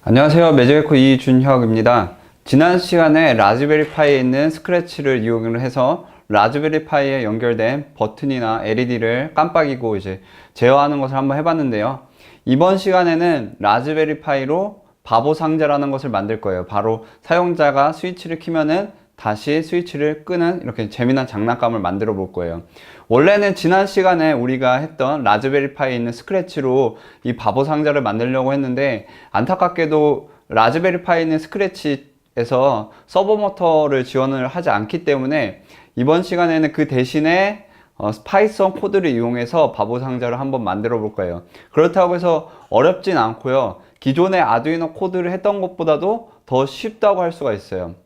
안녕하세요. 매직에코 이준혁입니다. 지난 시간에 라즈베리 파이에 있는 스크래치를 이용을 해서 라즈베리 파이에 연결된 버튼이나 LED를 깜빡이고 이제 제어하는 것을 한번 해봤는데요. 이번 시간에는 라즈베리 파이로 바보 상자라는 것을 만들 거예요. 바로 사용자가 스위치를 키면은 다시 스위치를 끄는 이렇게 재미난 장난감을 만들어 볼 거예요. 원래는 지난 시간에 우리가 했던 라즈베리 파이에 있는 스크래치로 이 바보 상자를 만들려고 했는데 안타깝게도 라즈베리 파이에 있는 스크래치에서 서버 모터를 지원을 하지 않기 때문에 이번 시간에는 그 대신에 어, 파이썬 코드를 이용해서 바보 상자를 한번 만들어 볼 거예요. 그렇다고 해서 어렵진 않고요. 기존의 아두이노 코드를 했던 것보다도 더 쉽다고 할 수가 있어요.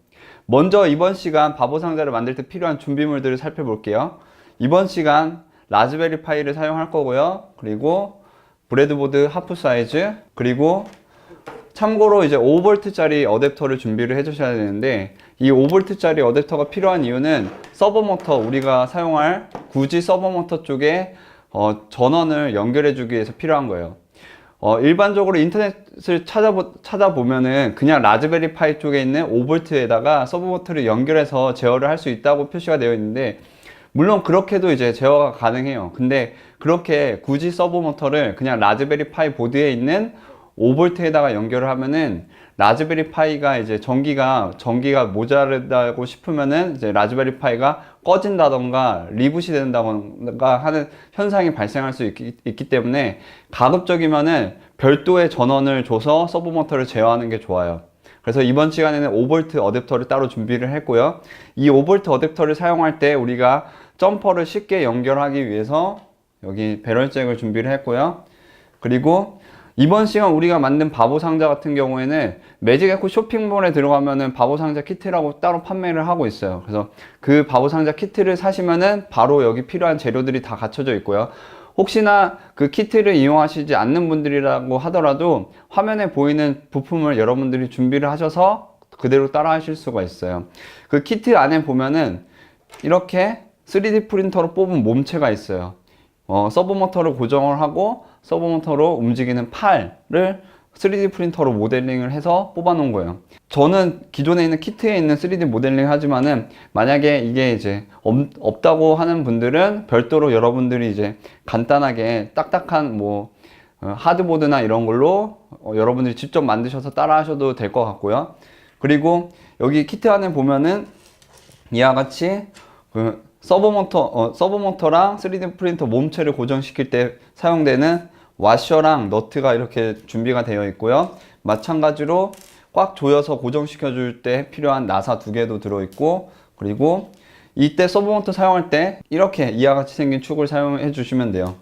먼저 이번 시간 바보 상자를 만들 때 필요한 준비물들을 살펴볼게요. 이번 시간 라즈베리 파이를 사용할 거고요. 그리고 브레드보드 하프 사이즈, 그리고 참고로 이제 5V짜리 어댑터를 준비를 해 주셔야 되는데 이 5V짜리 어댑터가 필요한 이유는 서버 모터 우리가 사용할 굳이 서버 모터 쪽에 어, 전원을 연결해 주기 위해서 필요한 거예요. 어, 일반적으로 인터넷을 찾아보, 찾아보면은 그냥 라즈베리 파이 쪽에 있는 5V에다가 서버 모터를 연결해서 제어를 할 수 있다고 표시가 되어 있는데 물론 그렇게도 이제 제어가 가능해요. 근데 그렇게 굳이 서버 모터를 그냥 라즈베리 파이 보드에 있는 5V에다가 연결을 하면은 라즈베리 파이가 이제 전기가 전기가 모자르다고 싶으면은 이제 라즈베리 파이가 꺼진다던가 리부시 된다던가 하는 현상이 발생할 수 있기, 있기 때문에 가급적이면은 별도의 전원을 줘서 서버 모터를 제어하는 게 좋아요. 그래서 이번 시간에는 5V 어댑터를 따로 준비를 했고요. 이 5V 어댑터를 사용할 때 우리가 점퍼를 쉽게 연결하기 위해서 여기 배럴잭을 준비를 했고요. 그리고 이번 시간 우리가 만든 바보 상자 같은 경우에는 매직 에코 쇼핑몰에 들어가면은 바보 상자 키트라고 따로 판매를 하고 있어요. 그래서 그 바보 상자 키트를 사시면은 바로 여기 필요한 재료들이 다 갖춰져 있고요. 혹시나 그 키트를 이용하시지 않는 분들이라고 하더라도 화면에 보이는 부품을 여러분들이 준비를 하셔서 그대로 따라 하실 수가 있어요. 그 키트 안에 보면은 이렇게 3D 프린터로 뽑은 몸체가 있어요. 어, 서버 모터를 고정을 하고 서버 모터로 움직이는 팔을 3D 프린터로 모델링을 해서 뽑아 놓은 거예요. 저는 기존에 있는 키트에 있는 3D 모델링 하지만은 만약에 이게 이제 없, 다고 하는 분들은 별도로 여러분들이 이제 간단하게 딱딱한 뭐 어, 하드보드나 이런 걸로 어, 여러분들이 직접 만드셔서 따라 하셔도 될 것 같고요. 그리고 여기 키트 안에 보면은 이와 같이 그 서버 모터, 어, 서버 모터랑 3D 프린터 몸체를 고정시킬 때 사용되는 와셔랑 너트가 이렇게 준비가 되어 있고요. 마찬가지로 꽉 조여서 고정시켜 줄 때 필요한 나사 두 개도 들어 있고 그리고 이때 서브 모터 사용할 때 이렇게 이와 같이 생긴 축을 사용해 주시면 돼요.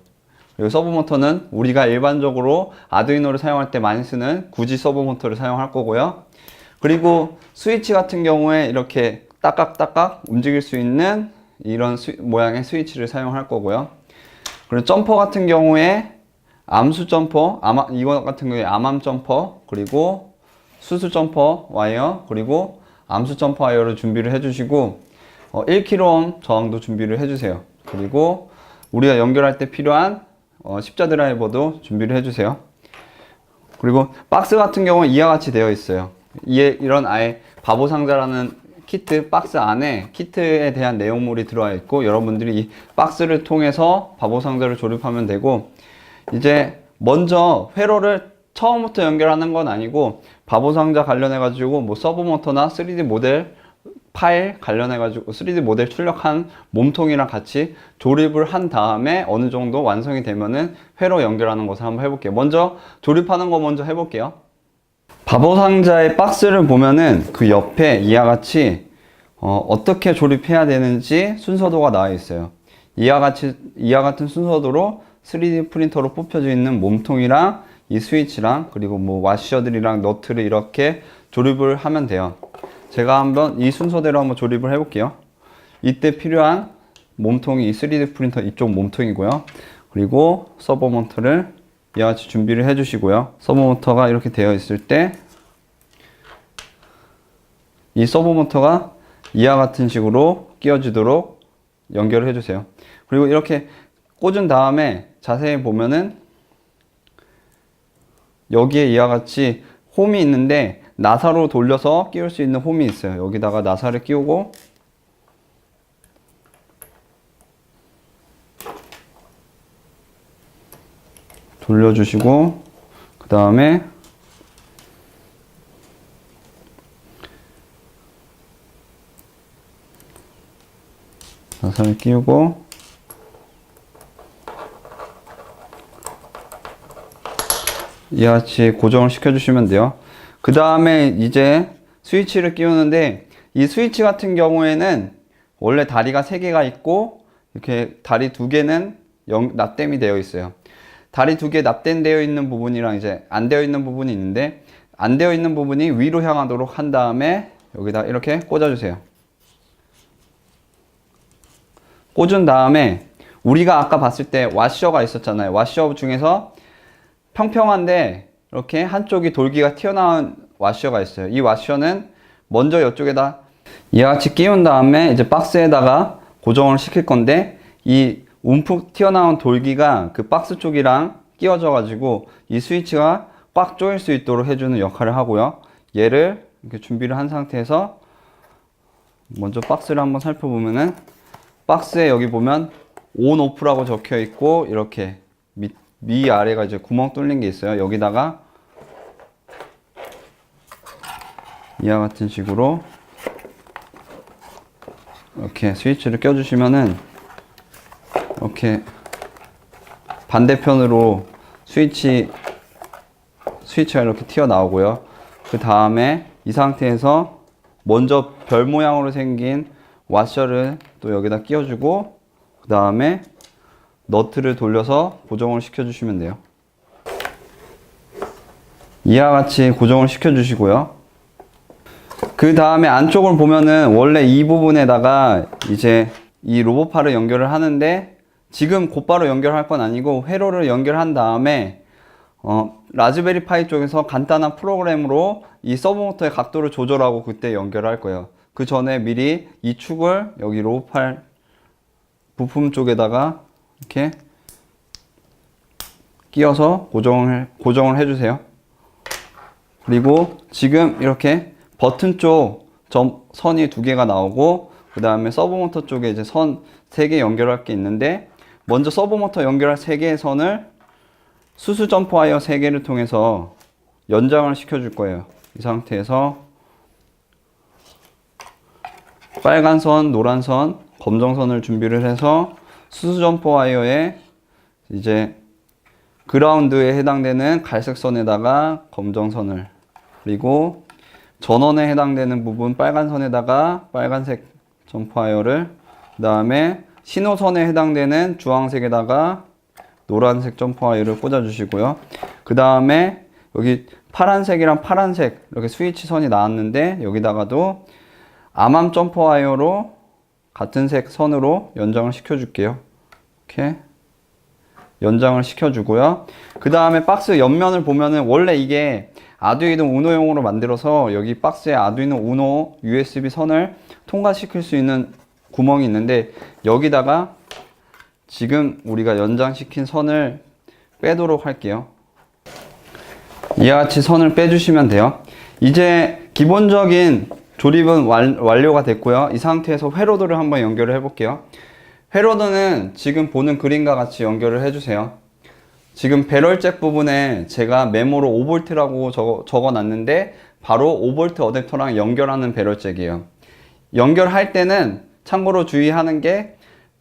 그리고 서브 모터는 우리가 일반적으로 아두이노를 사용할 때 많이 쓰는 굳이 서브 모터를 사용할 거고요. 그리고 스위치 같은 경우에 이렇게 딱깍딱깍 움직일 수 있는 이런 스, 모양의 스위치를 사용할 거고요. 그리고 점퍼 같은 경우에 암수 점퍼, 아마, 이거 같은 경우에 암암 점퍼, 그리고 수수 점퍼 와이어, 그리고 암수 점퍼 와이어를 준비를 해주시고, 어, 1kΩ 저항도 준비를 해주세요. 그리고 우리가 연결할 때 필요한 어, 십자 드라이버도 준비를 해주세요. 그리고 박스 같은 경우는 이와 같이 되어 있어요. 이에 이런 아예 바보 상자라는 키트 박스 안에 키트에 대한 내용물이 들어와 있고 여러분들이 이 박스를 통해서 바보 상자를 조립하면 되고 이제 먼저 회로를 처음부터 연결하는 건 아니고 바보 상자 관련해 가지고 뭐 서브 모터나 3D 모델 파일 관련해 가지고 3D 모델 출력한 몸통이랑 같이 조립을 한 다음에 어느 정도 완성이 되면은 회로 연결하는 것을 한번 해볼게요. 먼저 조립하는 거 먼저 해볼게요. 바보 상자의 박스를 보면은 그 옆에 이와 같이 어, 떻게 조립해야 되는지 순서도가 나와 있어요. 이와 같이 이와 같은 순서도로 3D 프린터로 뽑혀져 있는 몸통이랑 이 스위치랑 그리고 뭐 와셔들이랑 너트를 이렇게 조립을 하면 돼요. 제가 한번 이 순서대로 한번 조립을 해볼게요. 이때 필요한 몸통이 이 3D 프린터 이쪽 몸통이고요. 그리고 서버 모터를 이와 같이 준비를 해주시고요. 서버 모터가 이렇게 되어 있을 때 이 서버 모터가 이와 같은 식으로 끼워지도록 연결을 해주세요. 그리고 이렇게 꽂은 다음에 자세히 보면은 여기에 이와 같이 홈이 있는데 나사로 돌려서 끼울 수 있는 홈이 있어요. 여기다가 나사를 끼우고 돌려주시고 그 다음에 나사를 끼우고 이와 같이 고정을 시켜주시면 돼요. 그 다음에 이제 스위치를 끼우는데 이 스위치 같은 경우에는 원래 다리가 3개가 있고 이렇게 다리 2개는 납땜이 되어 있어요. 다리 2개 납땜되어 있는 부분이랑 이제 안 되어 있는 부분이 있는데 안 되어 있는 부분이 위로 향하도록 한 다음에 여기다 이렇게 꽂아주세요. 꽂은 다음에 우리가 아까 봤을 때 와셔가 있었잖아요. 와셔 중에서 평평한데 이렇게 한쪽이 돌기가 튀어나온 와셔가 있어요. 이 와셔는 먼저 이쪽에다 이와 같이 끼운 다음에 이제 박스에다가 고정을 시킬 건데 이 움푹 튀어나온 돌기가 그 박스 쪽이랑 끼워져 가지고 이 스위치가 꽉 조일 수 있도록 해주는 역할을 하고요. 얘를 이렇게 준비를 한 상태에서 먼저 박스를 한번 살펴보면은 박스에 여기 보면 온 오프라고 적혀 있고 이렇게 밑, 위 아래가 이제 구멍 뚫린 게 있어요. 여기다가 이와 같은 식으로 이렇게 스위치를 껴주시면은 이렇게 반대편으로 스위치 스위치가 이렇게 튀어나오고요. 그 다음에 이 상태에서 먼저 별 모양으로 생긴 와셔를 또 여기다 끼워주고 그 다음에 너트를 돌려서 고정을 시켜주시면 돼요. 이와 같이 고정을 시켜주시고요. 그 다음에 안쪽을 보면은 원래 이 부분에다가 이제 이 로봇팔을 연결을 하는데 지금 곧바로 연결할 건 아니고 회로를 연결한 다음에 어, 라즈베리 파이 쪽에서 간단한 프로그램으로 이 서브모터의 각도를 조절하고 그때 연결할 거예요. 그 전에 미리 이 축을 여기 로봇팔 부품 쪽에다가 이렇게 끼워서 고정을, 고정을 해주세요. 그리고 지금 이렇게 버튼 쪽 점, 선이 두 개가 나오고 그 다음에 서브모터 쪽에 이제 선 세 개 연결할 게 있는데 먼저 서브 모터 연결할 세 개의 선을 수수 점프 와이어 세 개를 통해서 연장을 시켜줄 거예요. 이 상태에서 빨간 선, 노란 선, 검정 선을 준비를 해서 수수 점프 와이어에 이제 그라운드에 해당되는 갈색 선에다가 검정 선을 그리고 전원에 해당되는 부분 빨간 선에다가 빨간색 점프 와이어를 그 다음에 신호선에 해당되는 주황색에다가 노란색 점프 와이어를 꽂아 주시고요. 그 다음에 여기 파란색이랑 파란색 이렇게 스위치 선이 나왔는데 여기다가도 암암 점프 와이어로 같은 색 선으로 연장을 시켜 줄게요. 이렇게 연장을 시켜주고요. 그 다음에 박스 옆면을 보면은 원래 이게 아두이노 우노용으로 만들어서 여기 박스에 아두이노 우노 USB 선을 통과시킬 수 있는 구멍이 있는데 여기다가 지금 우리가 연장시킨 선을 빼도록 할게요. 이와 같이 선을 빼주시면 돼요. 이제 기본적인 조립은 완, 완료가 됐고요. 이 상태에서 회로드를 한번 연결을 해볼게요. 회로드는 지금 보는 그림과 같이 연결을 해주세요. 지금 배럴잭 부분에 제가 메모로 5V라고 적어, 적어놨는데 바로 5V 어댑터랑 연결하는 배럴잭이에요. 연결할 때는 참고로 주의하는 게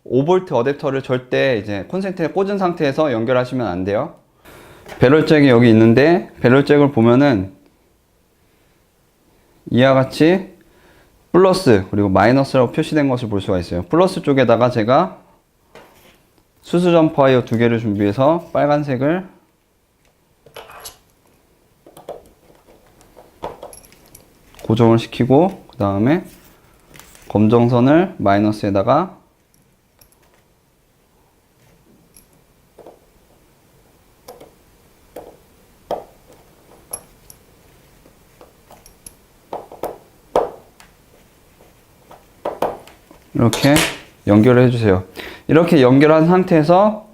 5V 어댑터를 절대 이제 콘센트에 꽂은 상태에서 연결하시면 안 돼요. 배럴잭이 여기 있는데 배럴잭을 보면은 이와 같이 플러스 그리고 마이너스라고 표시된 것을 볼 수가 있어요. 플러스 쪽에다가 제가 수수 점프 와이어 두 개를 준비해서 빨간색을 고정을 시키고 그 다음에 검정선을 마이너스에다가 이렇게 연결을 해주세요. 이렇게 연결한 상태에서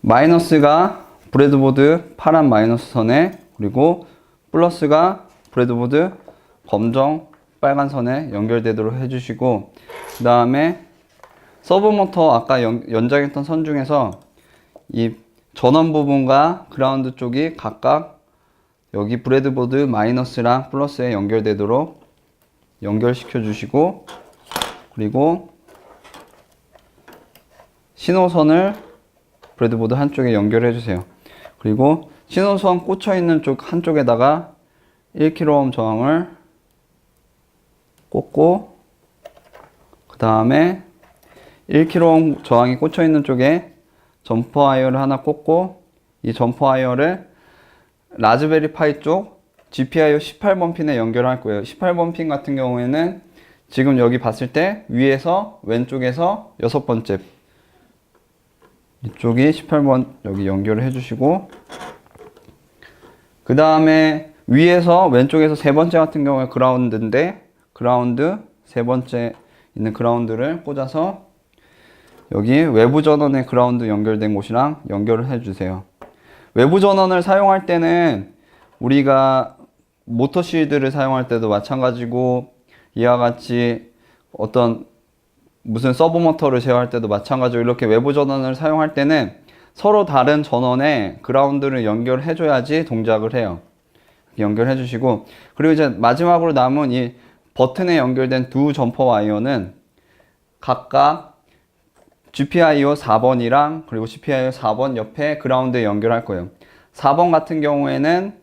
마이너스가 브레드보드 파란 마이너스 선에 그리고 플러스가 브레드보드 검정 빨간 선에 연결되도록 해주시고 그 다음에 서브 모터 아까 연, 연장했던 선 중에서 이 전원 부분과 그라운드 쪽이 각각 여기 브레드보드 마이너스랑 플러스에 연결되도록 연결시켜 주시고 그리고 신호선을 브레드보드 한쪽에 연결해 주세요. 그리고 신호선 꽂혀 있는 쪽 한쪽에다가 1kΩ 저항을 꽂고 그 다음에 1kΩ 저항이 꽂혀 있는 쪽에 점퍼 와이어를 하나 꽂고 이 점퍼 와이어를 라즈베리 파이 쪽 GPIO 18번 핀에 연결할 거예요. 18번 핀 같은 경우에는 지금 여기 봤을 때 위에서 왼쪽에서 여섯 번째 이쪽이 18번 여기 연결을 해주시고 그 다음에 위에서 왼쪽에서 세 번째 같은 경우에 그라운드인데 그라운드 세 번째 있는 그라운드를 꽂아서 여기 외부 전원에 그라운드 연결된 곳이랑 연결을 해주세요. 외부 전원을 사용할 때는 우리가 모터 실드를 사용할 때도 마찬가지고 이와 같이 어떤 무슨 서브 모터를 제어할 때도 마찬가지로 이렇게 외부 전원을 사용할 때는 서로 다른 전원에 그라운드를 연결해 줘야지 동작을 해요. 연결해 주시고 그리고 이제 마지막으로 남은 이 버튼에 연결된 두 점퍼 와이어는 각각 GPIO 4번이랑 그리고 GPIO 4번 옆에 그라운드에 연결할 거예요. 4번 같은 경우에는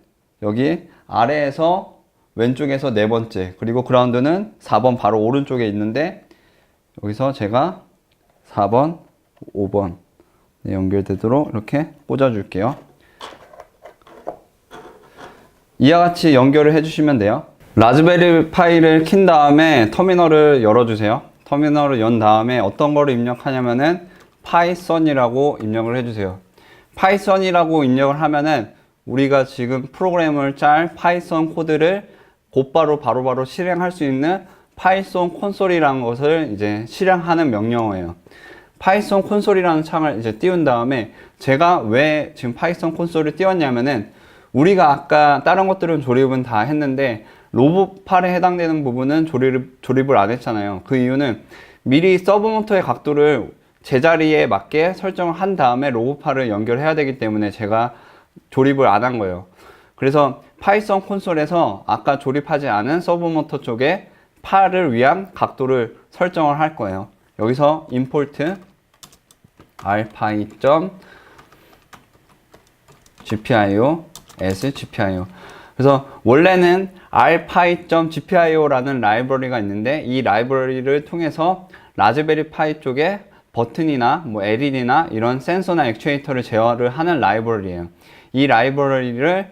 여기 아래에서 왼쪽에서 네 번째 그리고 그라운드는 4번 바로 오른쪽에 있는데 여기서 제가 4번, 5번 네, 연결되도록 이렇게 꽂아 줄게요. 이와 같이 연결을 해 주시면 돼요. 라즈베리 파이를 킨 다음에 터미널을 열어주세요. 터미널을 연 다음에 어떤 거를 입력하냐면은 파이썬이라고 입력을 해주세요. 파이썬이라고 입력을 하면은 우리가 지금 프로그램을 짤 파이썬 코드를 곧바로 바로바로 실행할 수 있는 파이썬 콘솔이라는 것을 이제 실행하는 명령어예요. 파이썬 콘솔이라는 창을 이제 띄운 다음에 제가 왜 지금 파이썬 콘솔을 띄웠냐면은 우리가 아까 다른 것들은 조립은 다 했는데 로봇팔에 해당되는 부분은 조립, 조립을 안 했잖아요. 그 이유는 미리 서브 모터의 각도를 제자리에 맞게 설정을 한 다음에 로봇팔을 연결해야 되기 때문에 제가 조립을 안 한 거예요. 그래서 파이썬 콘솔에서 아까 조립하지 않은 서브 모터 쪽에 팔을 위한 각도를 설정을 할 거예요. 여기서 import rpy. gpio as gpio. 그래서 원래는 rpy.gpio라는 라이브러리가 있는데 이 라이브러리를 통해서 라즈베리 파이 쪽에 버튼이나 뭐 LED나 이런 센서나 액추에이터를 제어를 하는 라이브러리예요. 이 라이브러리를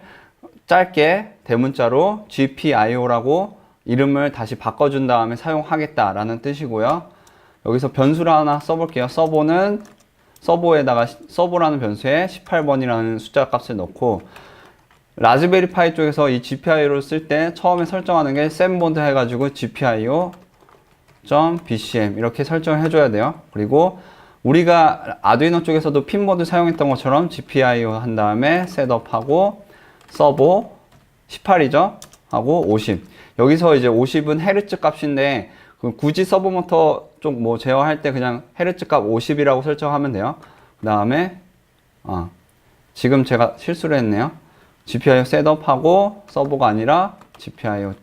짧게 대문자로 GPIO라고 이름을 다시 바꿔준 다음에 사용하겠다라는 뜻이고요. 여기서 변수를 하나 써볼게요. 서버는 서버에다가 서버라는 변수에 18번이라는 숫자 값을 넣고 라즈베리 파이 쪽에서 이 GPIO를 쓸 때 처음에 설정하는 게 샘본드 해가지고 GPIO .bcm 이렇게 설정을 해줘야 돼요. 그리고 우리가 아두이노 쪽에서도 핀보드 사용했던 것처럼 GPIO 한 다음에 셋업하고 서버 18이죠. 하고 50. 여기서 이제 50은 헤르츠 값인데 그 굳이 서브 모터 쪽 뭐 제어할 때 그냥 헤르츠 값 50이라고 설정하면 돼요. 그 다음에 아, 지금 제가 실수를 했네요. GPIO 셋업하고 서버가 아니라 GPIO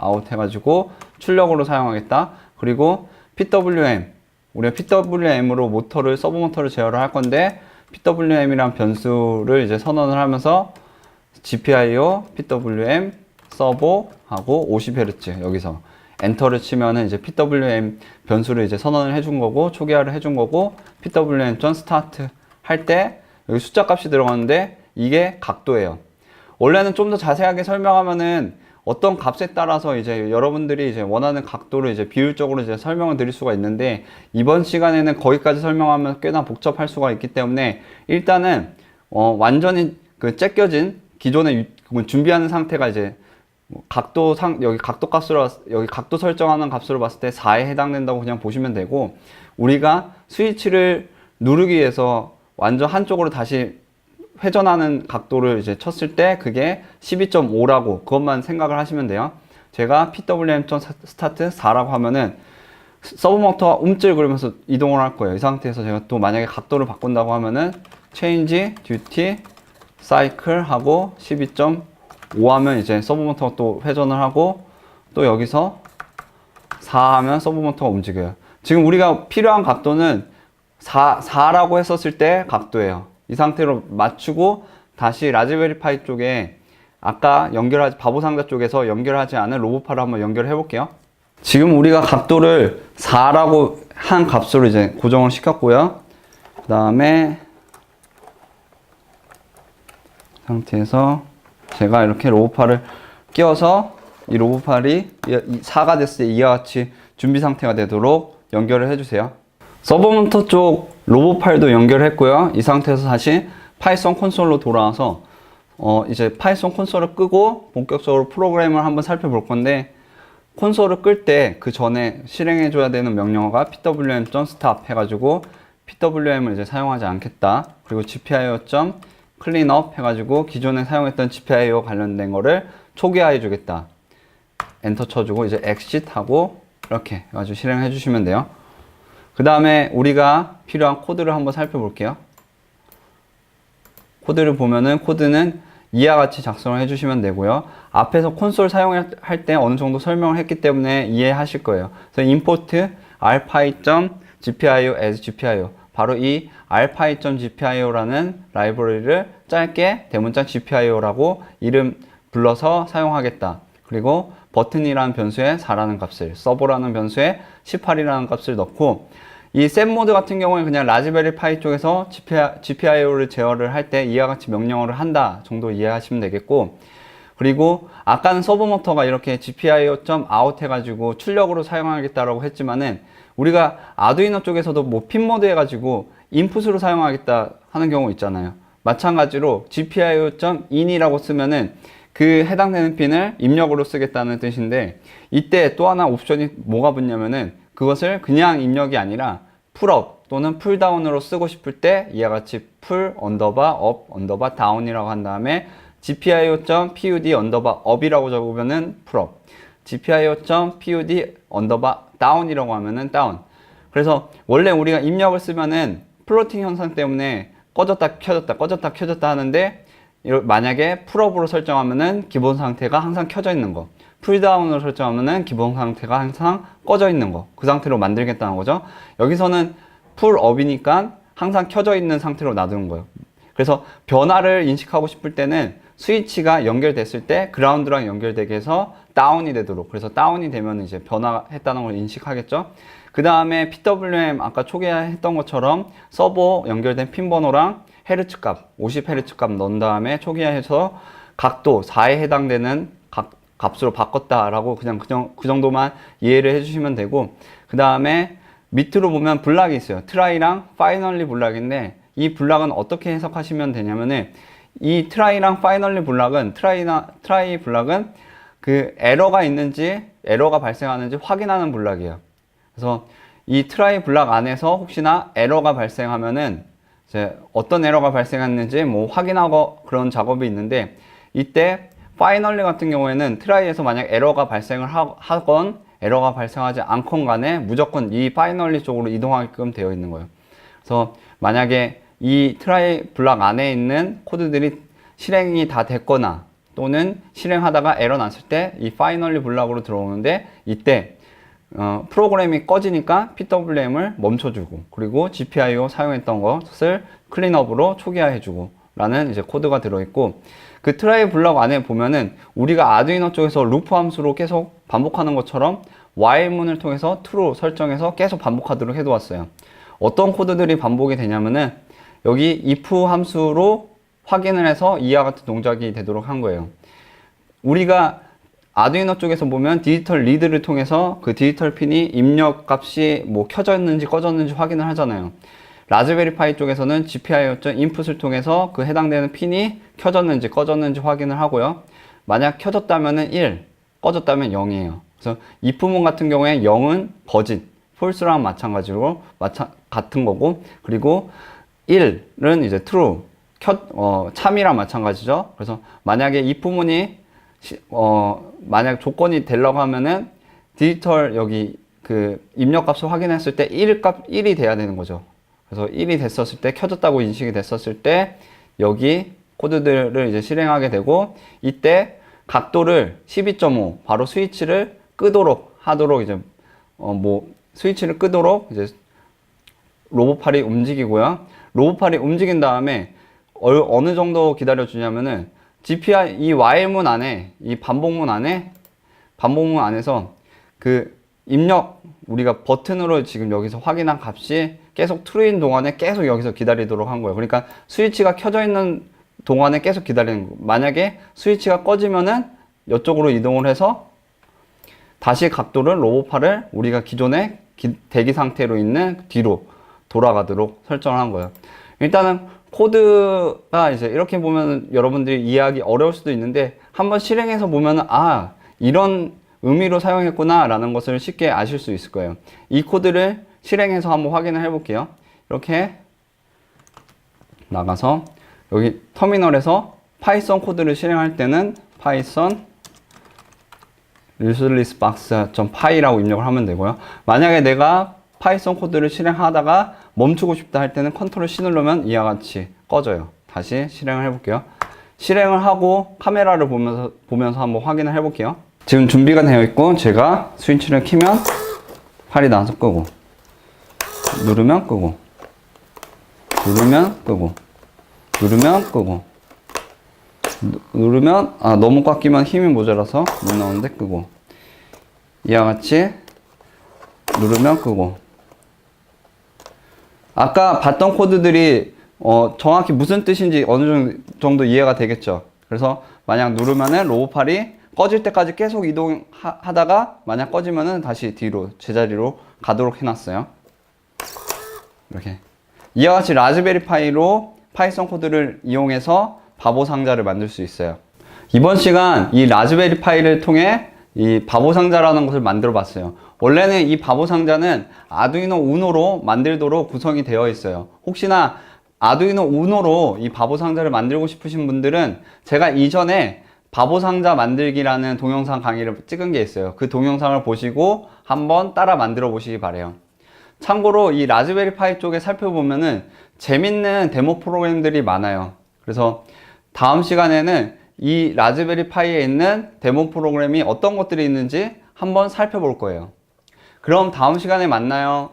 out 해가지고 출력으로 사용하겠다. 그리고 PWM 우리가 PWM으로 모터를 서브 모터를 제어를 할 건데 PWM이란 변수를 이제 선언을 하면서 GPIO PWM 서버 하고 50Hz 여기서 엔터를 치면은 이제 PWM 변수를 이제 선언을 해준 거고 초기화를 해준 거고 PWM 스타트 할 때 여기 숫자 값이 들어가는데 이게 각도예요. 원래는 좀 더 자세하게 설명하면은 어떤 값에 따라서 이제 여러분들이 이제 원하는 각도를 이제 비율적으로 이제 설명을 드릴 수가 있는데 이번 시간에는 거기까지 설명하면 꽤나 복잡할 수가 있기 때문에 일단은 어 완전히 그 째껴진 기존에 유- 그 준비하는 상태가 이제 뭐 각도 상 여기 각도 값으로 봤- 여기 각도 설정하는 값으로 봤을 때 4에 해당된다고 그냥 보시면 되고 우리가 스위치를 누르기 위해서 완전 한쪽으로 다시 회전하는 각도를 이제 쳤을 때 그게 12.5라고 그것만 생각을 하시면 돼요. 제가 pwm.start 4라고 하면은 서브 모터가 움찔거리면서 이동을 할 거예요. 이 상태에서 제가 또 만약에 각도를 바꾼다고 하면은 change duty cycle 하고 12.5 하면 이제 서브 모터가 또 회전을 하고 또 여기서 4 하면 서브 모터가 움직여요. 지금 우리가 필요한 각도는 4, 4라고 했었을 때 각도예요. 이 상태로 맞추고 다시 라즈베리 파이 쪽에 아까 연결하지 바보 상자 쪽에서 연결하지 않은 로봇파를 한번 연결해 볼게요. 지금 우리가 각도를 4라고 한 값으로 이제 고정을 시켰고요. 그 다음에 상태에서 제가 이렇게 로봇파를 끼워서 이 로봇팔이 4가 됐을 때 이와 같이 준비 상태가 되도록 연결을 해주세요. 서버모터 쪽 로봇팔도 연결했고요. 이 상태에서 다시 파이썬 콘솔로 돌아와서 어 이제 파이썬 콘솔을 끄고 본격적으로 프로그램을 한번 살펴볼 건데 콘솔을 끌 때 그 전에 실행해 줘야 되는 명령어가 pwm.stop 해가지고 pwm을 이제 사용하지 않겠다. 그리고 gpio.cleanup 해가지고 기존에 사용했던 gpio 관련된 거를 초기화해 주겠다. 엔터 쳐주고 이제 exit 하고 이렇게 해가지고 실행해 주시면 돼요. 그 다음에 우리가 필요한 코드를 한번 살펴볼게요. 코드를 보면은 코드는 이와 같이 작성을 해주시면 되고요. 앞에서 콘솔 사용할 때 어느 정도 설명을 했기 때문에 이해하실 거예요. 그래서 import rpy.gpio as gpio 바로 이 rpy.gpio라는 라이브러리를 짧게 대문자 gpio라고 이름 불러서 사용하겠다. 그리고 버튼이라는 변수에 4라는 값을, 서버라는 변수에 18이라는 값을 넣고 이 셋 모드 같은 경우는 그냥 라즈베리 파이 쪽에서 GPIO를 제어를 할 때 이와 같이 명령어를 한다 정도 이해하시면 되겠고 그리고 아까는 서버 모터가 이렇게 GPIO.out 해가지고 출력으로 사용하겠다라고 했지만은 우리가 아두이노 쪽에서도 뭐 핀 모드 해가지고 인풋으로 사용하겠다 하는 경우 있잖아요. 마찬가지로 GPIO.in이라고 쓰면은 그 해당되는 핀을 입력으로 쓰겠다는 뜻인데 이때 또 하나 옵션이 뭐가 붙냐면은 그것을 그냥 입력이 아니라 풀업 또는 풀다운으로 쓰고 싶을 때 이와 같이 풀 언더바 업 언더바 다운이라고 한 다음에 gpio.pud 언더바 업이라고 적으면은 풀업. gpio.pud 언더바 다운이라고 하면은 다운. 그래서 원래 우리가 입력을 쓰면은 플로팅 현상 때문에 꺼졌다 켜졌다 꺼졌다 켜졌다 하는데 만약에 풀업으로 설정하면은 기본 상태가 항상 켜져 있는 거 풀다운으로 설정하면은 기본 상태가 항상 꺼져 있는 거 그 상태로 만들겠다는 거죠. 여기서는 풀업이니까 항상 켜져 있는 상태로 놔두는 거예요. 그래서 변화를 인식하고 싶을 때는 스위치가 연결됐을 때 그라운드랑 연결되게 해서 다운이 되도록 그래서 다운이 되면 이제 변화했다는 걸 인식하겠죠. 그 다음에 PWM 아까 초기에 했던 것처럼 서버 연결된 핀 번호랑 헤르츠 값 50헤르츠 값 넣은 다음에 초기화해서 각도 4에 해당되는 각, 값으로 바꿨다라고 그냥 그, 정, 그 정도만 이해를 해주시면 되고 그 다음에 밑으로 보면 블락이 있어요 트라이랑 파이널리 블락인데 이 블락은 어떻게 해석하시면 되냐면은 이 트라이랑 파이널리 블락은 트라이나 트라이 블락은 그 에러가 있는지 에러가 발생하는지 확인하는 블락이에요. 그래서 이 트라이 블락 안에서 혹시나 에러가 발생하면은 이제 어떤 에러가 발생했는지 뭐 확인하고 그런 작업이 있는데 이때 파이널리 같은 경우에는 트라이에서 만약 에러가 발생을 하, 건 에러가 발생하지 않건 간에 무조건 이 파이널리 쪽으로 이동하게끔 되어 있는 거예요. 그래서 만약에 이 트라이 블락 안에 있는 코드들이 실행이 다 됐거나 또는 실행하다가 에러 났을 때 이 파이널리 블락으로 들어오는데 이때 어, 프로그램이 꺼지니까 PWM을 멈춰주고 그리고 GPIO 사용했던 것을 클린업으로 초기화해주고 라는 이제 코드가 들어있고 그 트라이 블럭 안에 보면은 우리가 아두이노 쪽에서 루프 함수로 계속 반복하는 것처럼 while문을 통해서 true 설정해서 계속 반복하도록 해두었어요. 어떤 코드들이 반복이 되냐면은 여기 if 함수로 확인을 해서 이와 같은 동작이 되도록 한 거예요. 우리가 아두이노 쪽에서 보면 디지털 리드를 통해서 그 디지털 핀이 입력 값이 뭐 켜졌는지 꺼졌는지 확인을 하잖아요. 라즈베리 파이 쪽에서는 GPIO 인풋을 통해서 그 해당되는 핀이 켜졌는지 꺼졌는지 확인을 하고요. 만약 켜졌다면 1, 꺼졌다면 0이에요. 그래서 if문 같은 경우에 0은 버짓, 폴스랑 마찬가지로 마찬, 같은 거고 그리고 1은 이제 true 켜, 어, 참이랑 마찬가지죠. 그래서 만약에 이 부분이 시- 어, 만약 조건이 되려고 하면은 디지털 여기 그 입력값을 확인했을 때 1값 1이 돼야 되는 거죠. 그래서 1이 됐었을 때 켜졌다고 인식이 됐었을 때 여기 코드들을 이제 실행하게 되고 이때 각도를 12.5 바로 스위치를 끄도록 하도록 이제 어 뭐 스위치를 끄도록 이제 로봇팔이 움직이고요. 로봇팔이 움직인 다음에 얼- 어느 정도 기다려 주냐면은 GPI 이 while문 안에 이 반복문 안에 반복문 안에서 그 입력 우리가 버튼으로 지금 여기서 확인한 값이 계속 true인 동안에 계속 여기서 기다리도록 한 거예요. 그러니까 스위치가 켜져 있는 동안에 계속 기다리는 거. 만약에 스위치가 꺼지면은 이쪽으로 이동을 해서 다시 각도를 로봇팔을 우리가 기존에 기- 대기 상태로 있는 뒤로 돌아가도록 설정을 한 거예요. 일단은 코드가 이제 이렇게 보면 여러분들이 이해하기 어려울 수도 있는데 한번 실행해서 보면은 아 이런 의미로 사용했구나 라는 것을 쉽게 아실 수 있을 거예요. 이 코드를 실행해서 한번 확인을 해볼게요. 이렇게 나가서 여기 터미널에서 파이썬 코드를 실행할 때는 파이썬 useless box.py라고 입력을 하면 되고요. 만약에 내가 파이썬 코드를 실행하다가 멈추고 싶다 할 때는 컨트롤 C 누르면 이와 같이 꺼져요. 다시 실행을 해볼게요. 실행을 하고 카메라를 보면서, 보면서 한번 확인을 해볼게요. 지금 준비가 되어 있고 제가 스위치를 키면 팔이 나와서 끄고 누르면 끄고. 누르면 끄고. 누르면 끄고. 누- 누르면 아 너무 꽉 끼면 힘이 모자라서 못 나오는데 끄고. 이와 같이 누르면 끄고. 아까 봤던 코드들이 어, 정확히 무슨 뜻인지 어느 정- 정도 이해가 되겠죠. 그래서 만약 누르면은 로봇팔이 꺼질 때까지 계속 이동하다가 만약 꺼지면은 다시 뒤로 제자리로 가도록 해놨어요 이렇게 이와 같이 라즈베리 파이로 파이썬 코드를 이용해서 바보 상자를 만들 수 있어요. 이번 시간 이 라즈베리 파이를 통해 이 바보 상자라는 것을 만들어 봤어요. 원래는 이 바보 상자는 아두이노 우노로 만들도록 구성이 되어 있어요. 혹시나 아두이노 우노로 이 바보 상자를 만들고 싶으신 분들은 제가 이전에 바보 상자 만들기라는 동영상 강의를 찍은 게 있어요. 그 동영상을 보시고 한번 따라 만들어 보시기 바래요. 참고로 이 라즈베리 파이 쪽에 살펴보면은 재밌는 데모 프로그램들이 많아요. 그래서 다음 시간에는 이 라즈베리 파이에 있는 데모 프로그램이 어떤 것들이 있는지 한번 살펴볼 거예요. 그럼 다음 시간에 만나요.